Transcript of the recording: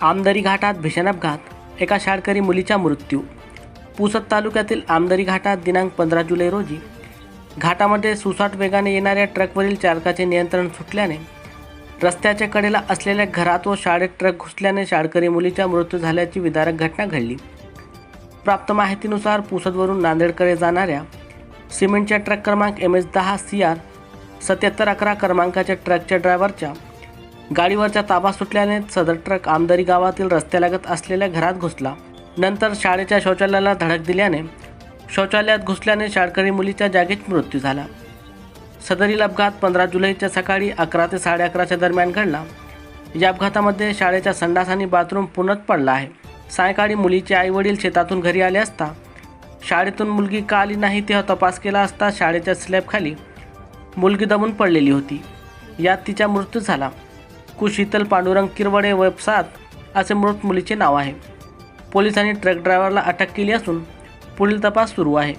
आमदरी घाटात भीषण अपघात एका शाळकरी मुलीचा मृत्यू. पुसद तालुक्यातील आमदरी घाटात दिनांक पंधरा जुलै रोजी घाटामध्ये सुसाट वेगाने येणाऱ्या ट्रकवरील चालकाचे नियंत्रण सुटल्याने रस्त्याच्या कडेला असलेल्या घरात व शाळेत ट्रक घुसल्याने शाळकरी मुलीचा मृत्यू झाल्याची विदारक घटना घडली. प्राप्त माहितीनुसार पुसदवरून नांदेडकडे जाणाऱ्या सिमेंटच्या ट्रक क्रमांक एम एस दहा सी आर सत्याहत्तर अकरा क्रमांकाच्या ट्रकच्या ड्रायव्हरच्या गाडीवरचा ताबा सुटल्याने सदर ट्रक आमदारी गावातील रस्त्यालगत असलेल्या घरात घुसला. नंतर शाळेच्या शौचालयाला धडक दिल्याने शौचालयात घुसल्याने शाळकरी मुलीच्या जागीच मृत्यू झाला. सदरील अपघात पंधरा जुलैच्या सकाळी अकरा ते साडे अकराच्या दरम्यान घडला. या अपघातामध्ये शाळेच्या संडास आणि बाथरूम पुनत पडला आहे. सायंकाळी मुलीचे आईवडील शेतातून घरी आले असता शाळेतून मुलगी का आली नाही तेव्हा तपास केला असता शाळेच्या स्लॅबखाली मुलगी दबून पडलेली होती. यात तिचा मृत्यू झाला. कुशीतल पांडुरंग किरवडे वय सात असे मृत मुलीचे नाव आहे. पोलिसांनी ट्रक ड्रायव्हरला अटक केली असून पुढील तपास सुरू आहे.